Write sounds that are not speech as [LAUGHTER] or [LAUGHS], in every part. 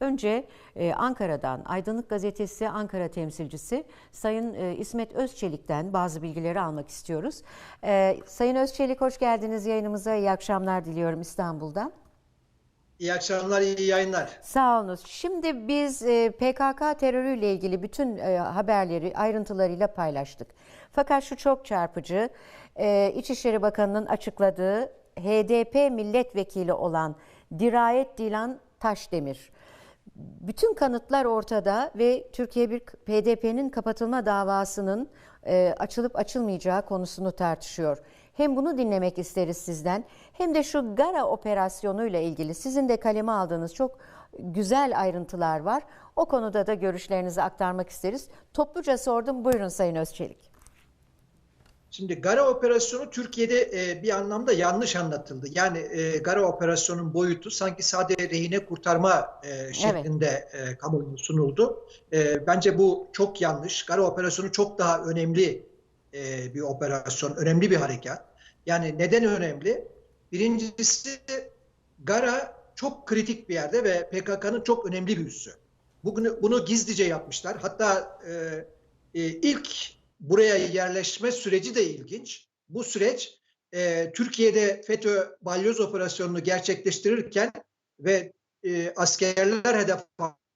Önce e, Ankara'dan Aydınlık Gazetesi Ankara temsilcisi Sayın e, İsmet Özçelik'ten bazı bilgileri almak istiyoruz. E, Sayın Özçelik hoş geldiniz yayınımıza. İyi akşamlar diliyorum İstanbul'dan. İyi akşamlar, iyi yayınlar. Sağ olunuz. Şimdi biz e, PKK terörüyle ilgili bütün e, haberleri ayrıntılarıyla paylaştık. Fakat şu çok çarpıcı. E, İçişleri Bakanı'nın açıkladığı HDP milletvekili olan Dirayet Dilan Taşdemir. Bütün kanıtlar ortada ve Türkiye bir HDP'nin kapatılma davasının e, açılıp açılmayacağı konusunu tartışıyor. Hem bunu dinlemek isteriz sizden hem de şu Gara operasyonuyla ilgili sizin de kaleme aldığınız çok güzel ayrıntılar var. O konuda da görüşlerinizi aktarmak isteriz. Topluca sordum. Buyurun Sayın Özçelik. Şimdi Gara operasyonu Türkiye'de e, bir anlamda yanlış anlatıldı. Yani e, Gara operasyonun boyutu sanki sadece rehine kurtarma e, şeklinde evet. e, kamuoyuna sunuldu. E, bence bu çok yanlış. Gara operasyonu çok daha önemli e, bir operasyon, önemli bir harekat. Yani neden önemli? Birincisi Gara çok kritik bir yerde ve PKK'nın çok önemli bir üssü. Bugün bunu gizlice yapmışlar. Hatta e, e, ilk buraya yerleşme süreci de ilginç. Bu süreç e, Türkiye'de FETÖ balyoz operasyonunu gerçekleştirirken ve e, askerler hedef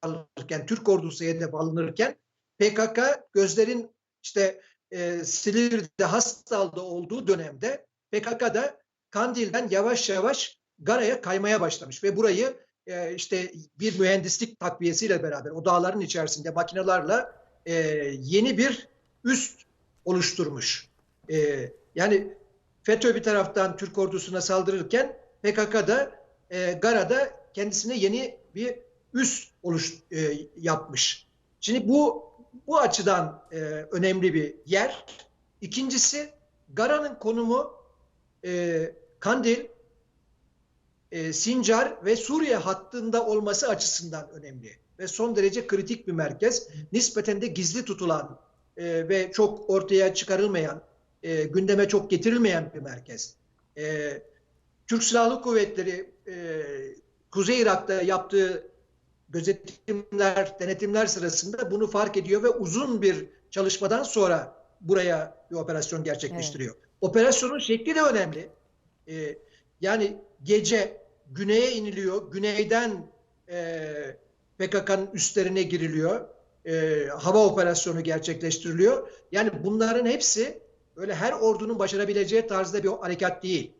alınırken, Türk ordusu hedef alınırken PKK gözlerin işte e, Silivri'de Hastal'da olduğu dönemde PKK'da Kandil'den yavaş yavaş Gara'ya kaymaya başlamış ve burayı e, işte bir mühendislik takviyesiyle beraber o dağların içerisinde makinelerle e, yeni bir üst oluşturmuş. E, yani FETÖ bir taraftan Türk ordusuna saldırırken PKK da e, Gara'da kendisine yeni bir üst oluş e, yapmış. Şimdi bu bu açıdan e, önemli bir yer. İkincisi Gara'nın konumu e, Kandil, e, Sincar ve Suriye hattında olması açısından önemli ve son derece kritik bir merkez. Nispeten de gizli tutulan e, ve çok ortaya çıkarılmayan, e, gündeme çok getirilmeyen bir merkez. E, Türk Silahlı Kuvvetleri e, Kuzey Irak'ta yaptığı gözetimler, denetimler sırasında bunu fark ediyor ve uzun bir çalışmadan sonra buraya bir operasyon gerçekleştiriyor. Evet. Operasyonun şekli de önemli. Ee, yani gece güneye iniliyor, güneyden e, PKK'nın üstlerine giriliyor e, hava operasyonu gerçekleştiriliyor. Yani bunların hepsi öyle her ordunun başarabileceği tarzda bir harekat değil.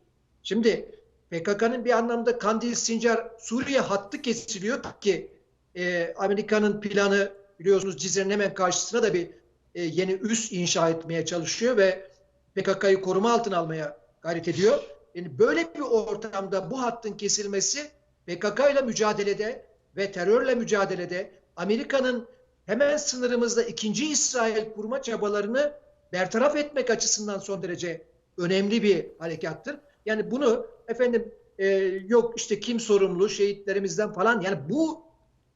Şimdi PKK'nın bir anlamda Kandil Sincar Suriye hattı kesiliyor ki e, Amerika'nın planı biliyorsunuz Cizre'nin hemen karşısına da bir e, yeni üs inşa etmeye çalışıyor ve PKK'yı koruma altına almaya gayret ediyor. Yani böyle bir ortamda bu hattın kesilmesi PKK ile mücadelede ve terörle mücadelede Amerika'nın hemen sınırımızda ikinci İsrail kurma çabalarını bertaraf etmek açısından son derece önemli bir harekattır. Yani bunu efendim e, yok işte kim sorumlu şehitlerimizden falan yani bu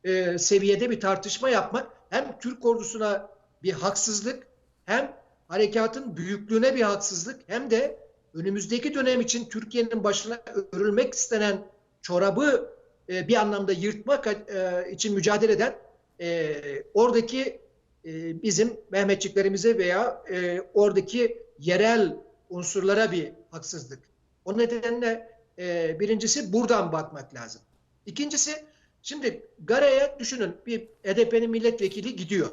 e, seviyede bir tartışma yapmak hem Türk ordusuna bir haksızlık hem harekatın büyüklüğüne bir haksızlık hem de önümüzdeki dönem için Türkiye'nin başına örülmek istenen çorabı e, bir anlamda yırtmak e, için mücadele eden e, oradaki e, bizim Mehmetçiklerimize veya e, oradaki yerel unsurlara bir haksızlık. O nedenle e, birincisi buradan bakmak lazım. İkincisi şimdi Gara'ya düşünün bir HDP'nin milletvekili gidiyor.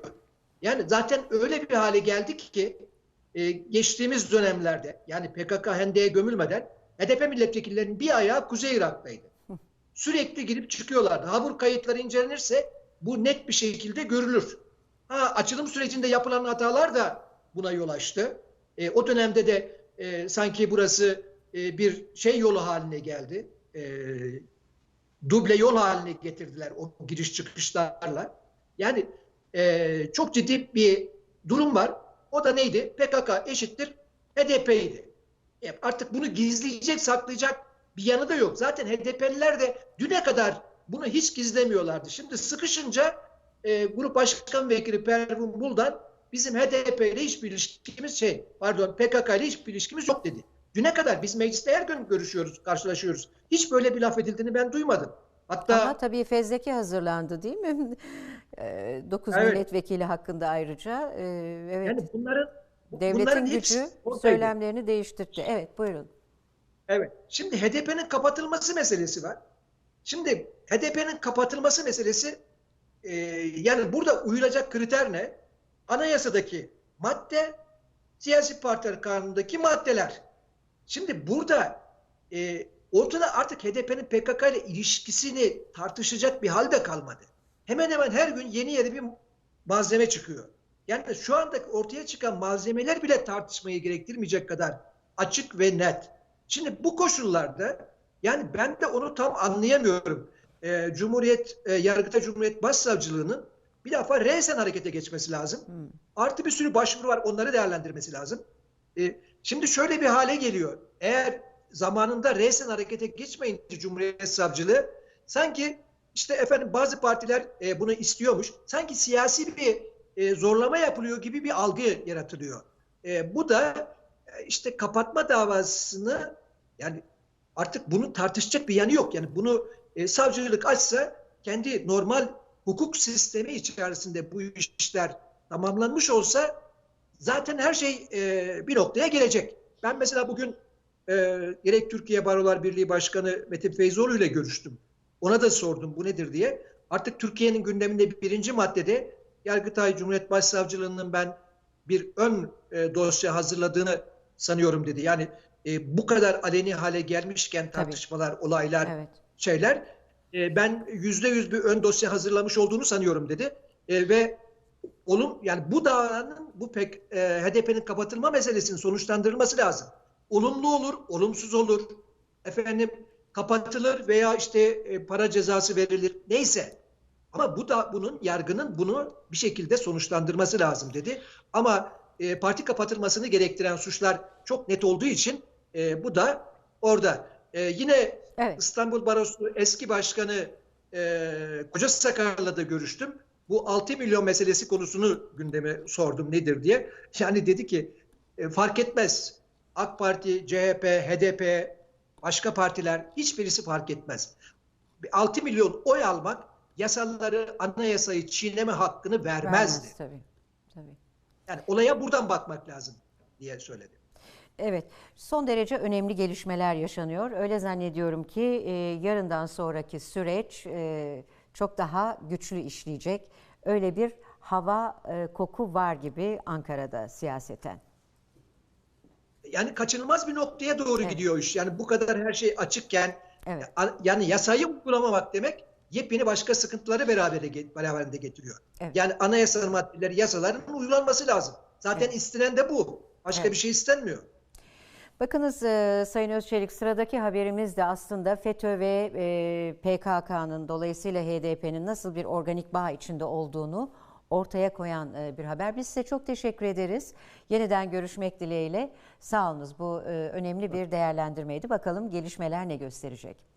Yani zaten öyle bir hale geldik ki e, geçtiğimiz dönemlerde yani PKK hendeye gömülmeden HDP milletvekillerinin bir ayağı Kuzey Irak'taydı. Sürekli girip çıkıyorlardı. Habur kayıtları incelenirse bu net bir şekilde görülür. Ha, açılım sürecinde yapılan hatalar da buna yol açtı. E, o dönemde de e, sanki burası e, bir şey yolu haline geldi. E, duble yol haline getirdiler o giriş çıkışlarla. Yani e, çok ciddi bir durum var. O da neydi? PKK eşittir HDP'ydi. E, artık bunu gizleyecek, saklayacak bir yanı da yok. Zaten HDP'liler de düne kadar bunu hiç gizlemiyorlardı. Şimdi sıkışınca e, Grup Başkan Vekili Pervin Buldan bizim HDP ile hiçbir ilişkimiz şey pardon PKK ile hiçbir ilişkimiz yok dedi. Düne kadar biz mecliste her gün görüşüyoruz, karşılaşıyoruz. Hiç böyle bir laf edildiğini ben duymadım. Hatta Ama tabii fezleke hazırlandı değil mi? [LAUGHS] 9 Evet. milletvekili hakkında ayrıca. e, Evet. yani bunların Devletin bunların gücü söylemlerini değiştirdi. Evet buyurun. Evet. Şimdi HDP'nin kapatılması meselesi var. Şimdi HDP'nin kapatılması meselesi e, yani burada uyulacak kriter ne? Anayasadaki madde, siyasi partiler kanunundaki maddeler. Şimdi burada e, ortada artık HDP'nin PKK ile ilişkisini tartışacak bir halde kalmadı. Hemen hemen her gün yeni yeni bir malzeme çıkıyor. Yani şu anda ortaya çıkan malzemeler bile tartışmayı gerektirmeyecek kadar açık ve net. Şimdi bu koşullarda yani ben de onu tam anlayamıyorum. Ee, Cumhuriyet, e, Yargıtay Cumhuriyet Başsavcılığı'nın bir defa resen harekete geçmesi lazım. Artı bir sürü başvuru var onları değerlendirmesi lazım. Ee, şimdi şöyle bir hale geliyor. Eğer zamanında resen harekete geçmeyince Cumhuriyet Savcılığı sanki işte efendim bazı partiler e, bunu istiyormuş. Sanki siyasi bir e, zorlama yapılıyor gibi bir algı yaratılıyor. E, bu da e, işte kapatma davasını yani artık bunu tartışacak bir yanı yok. Yani bunu e, savcılık açsa kendi normal hukuk sistemi içerisinde bu işler tamamlanmış olsa zaten her şey e, bir noktaya gelecek. Ben mesela bugün e, gerek Türkiye Barolar Birliği Başkanı Metin Feyzoğlu ile görüştüm. Ona da sordum bu nedir diye. Artık Türkiye'nin gündeminde birinci maddede Yargıtay Cumhuriyet Başsavcılığı'nın ben bir ön e, dosya hazırladığını sanıyorum dedi. Yani e, bu kadar aleni hale gelmişken tartışmalar, olaylar, Evet. şeyler e, ben yüzde yüz bir ön dosya hazırlamış olduğunu sanıyorum dedi. E, ve olum yani bu davanın bu pek e, HDP'nin kapatılma meselesinin sonuçlandırılması lazım. Olumlu olur, olumsuz olur. Efendim kapatılır veya işte e, para cezası verilir. Neyse. Ama bu da bunun yargının bunu bir şekilde sonuçlandırması lazım dedi. Ama e, parti kapatılmasını gerektiren suçlar çok net olduğu için e, bu da orada. E, yine Evet. İstanbul Barosu eski başkanı e, Koca Sakar'la da görüştüm. Bu 6 milyon meselesi konusunu gündeme sordum nedir diye. Yani dedi ki e, fark etmez. AK Parti, CHP, HDP, başka partiler hiçbirisi fark etmez. 6 milyon oy almak yasaları, anayasayı çiğneme hakkını vermezdi. Vermez tabii. Tabii. Yani olaya buradan bakmak lazım diye söyledi. Evet, son derece önemli gelişmeler yaşanıyor. Öyle zannediyorum ki e, yarından sonraki süreç e, çok daha güçlü işleyecek. Öyle bir hava, e, koku var gibi Ankara'da siyaseten. yani kaçınılmaz bir noktaya doğru Evet. gidiyor iş. Yani bu kadar her şey açıkken Evet. yani yasayı uygulamamak demek yepyeni başka sıkıntıları beraberinde, beraberinde getiriyor. Evet. Yani anayasa maddeleri, yasaların uygulanması lazım. Zaten Evet. istenen de bu. Başka Evet. bir şey istenmiyor. Bakınız e, Sayın Özçelik sıradaki haberimiz de aslında FETÖ ve e, PKK'nın dolayısıyla HDP'nin nasıl bir organik bağ içinde olduğunu ortaya koyan e, bir haber. Biz size çok teşekkür ederiz. Yeniden görüşmek dileğiyle. Sağ olunuz bu e, önemli bir değerlendirmeydi. Bakalım gelişmeler ne gösterecek?